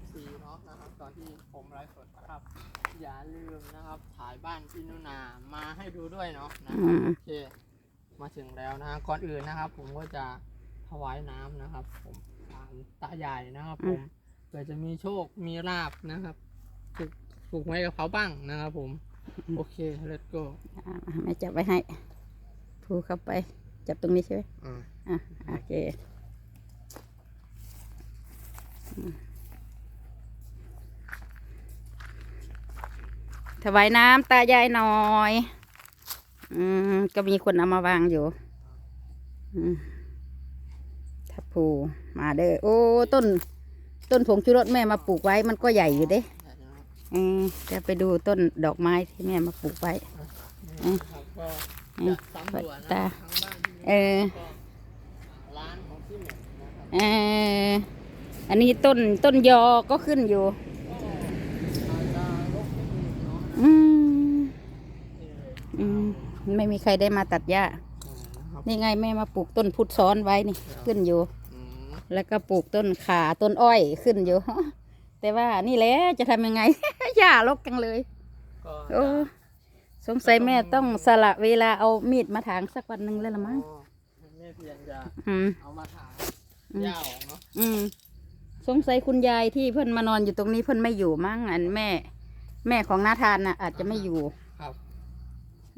FC เนาะนะครับ ตอนที่ผมไลฟ์สดนะครับ อย่าลืมนะครับถ่ายบ้านพี่นุนามาให้ดูด้วยเนาะนะอืม โอเค มาถึงแล้วนะก่อนอื่นนะครับ ผมก็จะถวายน้ำนะครับ ผมตามตาใหญ่นะครับ ผมเผื่อจะมีโชคมีลาบนะครับถูกถูกไว้กับเขาบ้างนะครับ ผม โอเค let's go อ่าแม่จับไว้ให้ถูเข้าไป จับตรงนี้ใช่ไหมอ่า อะโอเคอืม ถวายน้ำตายายหน่อย อืม ก็มีคนเอามาวางอยู่ อืมทับผูมาเด้อ โอ้ ต้น ต้นผงชูรสแม่มาปลูกไว้ มันก็ใหญ่อยู่เด้ใช่นะครับอืมจะไปดูต้นดอกไม้ที่แม่มาปลูกไว้นี่นะครับก็จะสำรวจนะตา เออก็ร้านของพี่เหม็นนะครับเอออันนี้ต้นต้นยอก็ขึ้นอยู่ ก็อาจจะรกนิดนึงเนาะ อืม นี่เลย อืมไม่มีใครได้มาตัดหญ้านะครับนี่ไงแม่มาปลูกต้นพุทธซ้อนไว้นี่ขึ้นอยู่ อืมแล้วก็ปลูกต้นขาต้นอ้อยขึ้นอยู่ แต่ว่านี่แหละจะทำยังไง หญ้ารกจังเลย ก็โอ้สงสัยแม่ต้องสละเวลาเอามีดมาถางสักวันหนึ่งแล้วละมั้งอ๋อแม่เพียงจะอืม เอามาถางอืมหญ้าออกเนาะอืมสงสัยคุณยายที่เพื่อนมานอนอยู่ตรงนี้เพื่อนไม่อยู่มั้งอันแม่ แม่ของนาทานน่ะ อาจจะไม่อยู่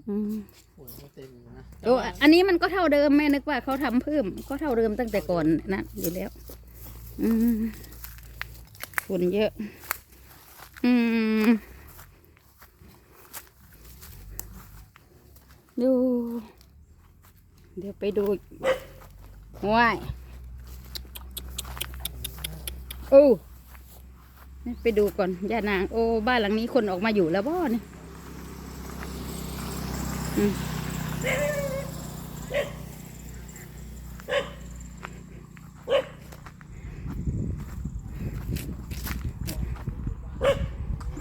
อืมฝุ่นก็เต็มอยู่นะโอ้อันนี้มันก็เท่าเดิมแม่นึกว่าเขาทำเพิ่ม ก็เท่าเดิมตั้งแต่ก่อนนะอยู่แล้ว อืมฝุ่นเยอะ อืมดู เดี๋ยวไปดูว้ายโอ้ไปดูก่อนย่านาง โอ้ บ้านหลังนี้คนออกมาอยู่แล้วบ่เนี่ย อืม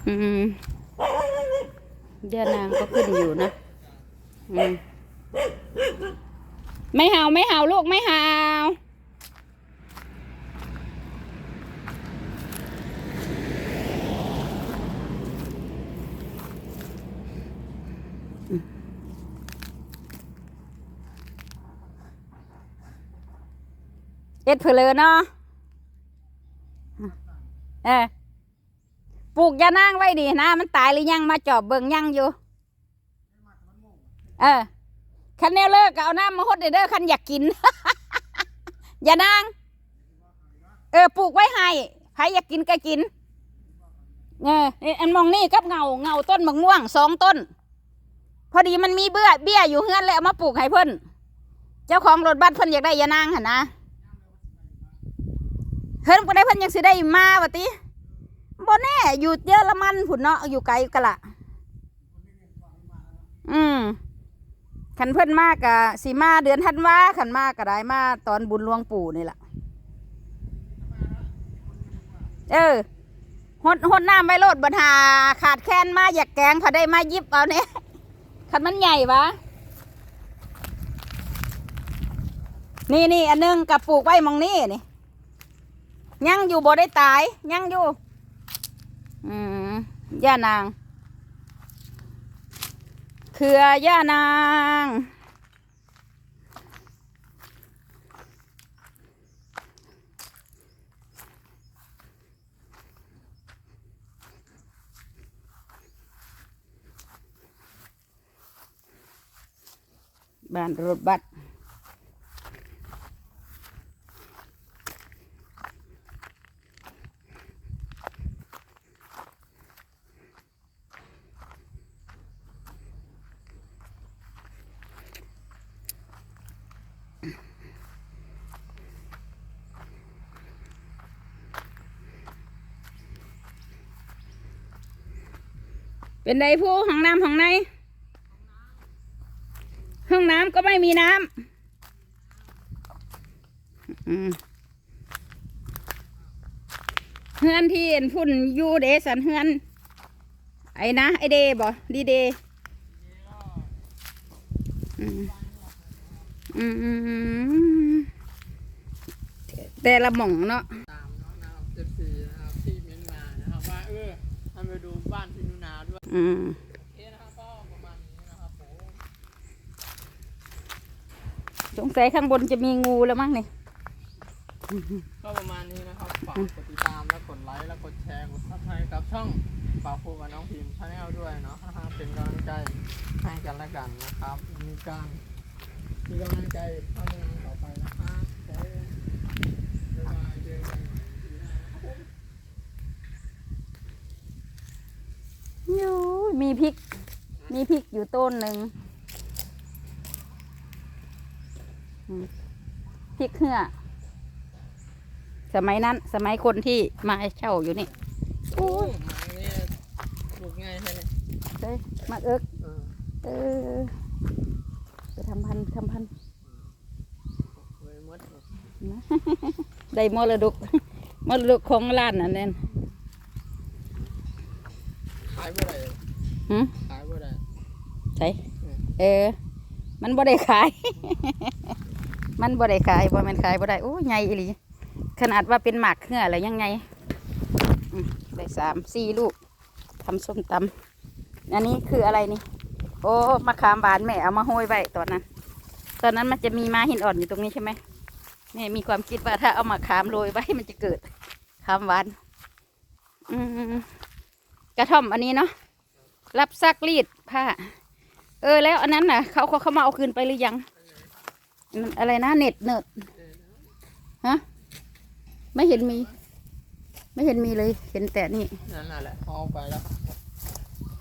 อืมเดือนนางก็ขึ้นอยู่นะ อืม ไม่เห่าไม่เห่าลูกไม่เห่า เอ็ดเพลอเนาะเออปลูกยานางไว้ดีนะ มันตายหรือยังมาจอบเบิ่งยังอยู่ เออคันแนวเลิกก็เอาน้ำมาหดเด้อเด้อคันอยากกินยานาง เออปลูกไว้ให้ใครอยากกินก็กินเออนี่อันมองนี่กับเงาเงาต้นมะม่วงสองต้น พอดีมันมีเบื่อเบี้ยอยู่เฮือนเลยเอามาปลูกให้เพิ่น เจ้าของรถบัสเพิ่นอยากได้ยานางหันนะ เพิ่นก็ได้เพิ่นยังสิได้มาวะติบ่แน่อยู่เยอรมันผุนเนาะอยู่ไกลกะละอืมขันเพิ่นมากกะสีมาเดือนธันวาขันมากกะได้มาตอนบุญหลวงปู่นี่แหละเออหดหดน้ำไว้โลดบัญหาขาดแคลนมาอยากแกงพอได้มายิบเอาเนี่ยขันมันใหญ่วะนี่นี่อันหนึงกับปลูกไว้มองนี่นี่ ยังอยู่บ่ได้ตาย ยังอยู่ อืมย่านาง เครือย่านางบ้าน เป็นไดผู้ห้องน้ำห้องในห้องน้ำก็ไม่มีน้ำเฮือนที่เห็นพุ่นยูเดสันเฮือน ไอ้นะไอเดบ่ดีเดแต่ละหม่องเนาะตามเนาะนะครับ FC นะนะครับที่เม้นมานะครับว่าเออ ทำไปดูบ้านพี่นุนาด้วยอืมโอเคนะครับก็ประมาณนี้นะครับผมสงสัยข้างบนจะมีงูแล้วมั้งนี่ ก็ประมาณนี้นะครับฝากกดติดตามและกดไลค์และกดแชร์กดซับสไครต์กับช่องฝากพูกับน้องพิมพ์ชาแนลด้วยเนาะเป็นกำลังใจให้กันและกันนะครับ มีการมีกำลังใจทำงานต่อไปนะครับขอบ๊ายบายเจอกันปีหน้านะครับผม ยู มีพริก มีพริกอยู่ต้นหนึ่งอืมพริกเหือสมัยนั้น สมัยคนที่มาเช่าอยู่นี่โอ้ยหมาเนี่ยปลูกง่ายใช่ไหมเฮ้ยมาเอิกเออเออไปทำพันธุ์ทำพันธุ์เคยมดเลยนะได้มรดกมรดกของร้านนั่นเองขายเมื่อไหร่ หืมขายเมื่อไหร่ใช่เออ มันบ่ได้ขาย มันบ่ได้ขายบ่แม่นขายบ่ได้โอ้ยใหญ่อีหลีขนาดว่าเป็นหมากเหือแล้วยังไงอืมได้สามสี่ลูกทำส้มตำอันนี้คืออะไรนี่ โอ้มะขามหวานแม่เอามาโห้อยไว้ตอนนั้น ตอนนั้นมันจะมีม้าหินอ่อนอยู่ตรงนี้ใช่ไหมแม่มีความคิดว่าถ้าเอามาขามโรยไว้มันจะเกิดขามหวาน อืมกระท่อมอันนี้เนาะ รับซักรีดผ้า เออ แล้วอันนั้นน่ะเขาเขาเขามาเอาคืนไปหรือยังมันอะไรนะเน็ตเนิร์ดฮะไม่เห็นมี ไม่เห็นมีเลย เห็นแต่นี่นั่นน่ะแหละเอาไปแล้ว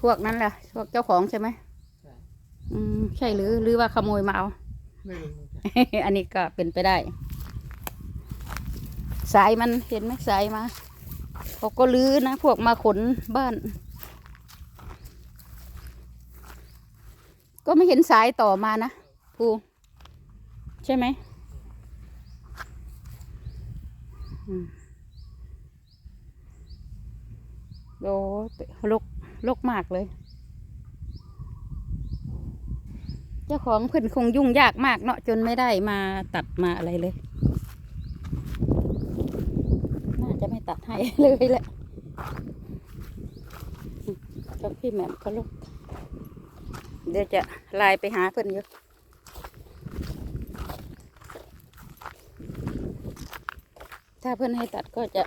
พวกนั้นแหละพวกเจ้าของใช่ไหมใช่อืมใช่หรือหรือว่าขโมยมาเอาไม่รู้เหมือนกันอันนี้ก็เป็นไปได้ สายมันเห็นไหมสายมาเขาก็ลื้อนะ พวกมาขนบ้าน ก็ไม่เห็นสายต่อมานะภูใช่ไหมโอ้ลกลกมากเลย เจ้าของเพิ่นคงยุ่งยากมากเนาะจนไม่ได้มาตัดมาอะไรเลย น่าจะไม่ตัดให้เลยแหละช่องพี่แหม่มก็ลก เดี๋ยวจะไลน์ไปหาเพิ่อนอยู่ถ้าเพิ่อนให้ตัดก็จะ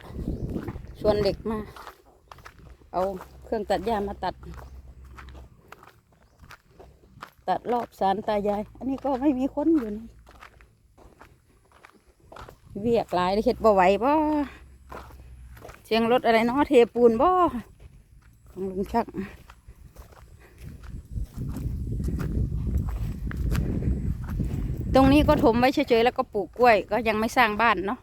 ชวนเด็กมา เอาเครื่องตัดหญ้ามาตัด ตัดรอบสารตายาย อันนี้ก็ไม่มีคนอยู่นี่เวียกหลายเลยเห็ดบ่ไหวบ่เสียงรถอะไรเนาะเทปูนบ่ของลุงชัก ตรงนี้ก็ถมไว้เฉยๆแล้วก็ปลูกกล้วย ก็ยังไม่สร้างบ้านเนาะ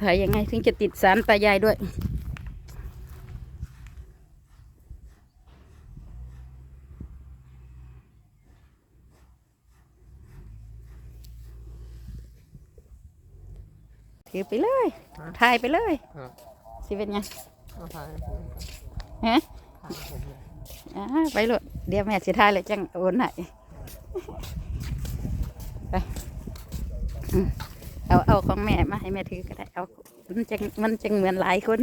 ถ่ายยังไงถึงจะติดสารตายายด้วย ถือไปเลยถ่ายไปเลยครับสิเป็นไงเอาถ่ายให้ผมฮะถ่ายให้ผมเลยอ่าไปเลยเดี๋ยวแม่สิถ่ายเลยจังโอนให้ไปอืมเอาเอาของแม่มาให้แม่ถือก็ได้เอามันจังมันจังเหมือนหลายคน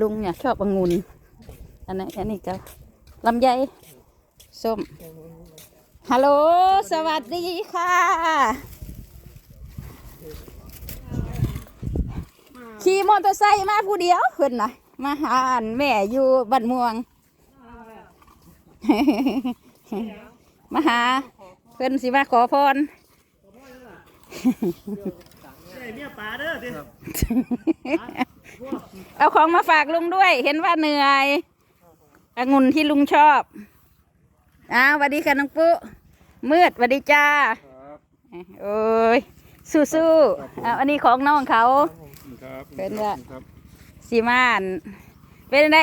ลุงเนี่ยชอบองุ่นอันนี้นอันนี้ก็ลำไยส้ม ฮัลโหล สวัสดีค่ะ ขี่มอเตอร์ไซค์มาผู้เดียวเพิ่อนนะมาหาอันแม่อยู่บ้านม่วง มาหา เพิ่อนสิมาขอพรเนี่ยปลาเด้อเอาของมาฝากลุงด้วย เห็นว่าเหนื่อยองุ่นที่ลุงชอบอ้าวสวัสดีค่ะน้องปุ๊ มืดสวัสดีจ้าโอ้ยสู้ๆเอาอันนี้ของน้องเขาครับเป็นว่าครับสีมาน เป็นไง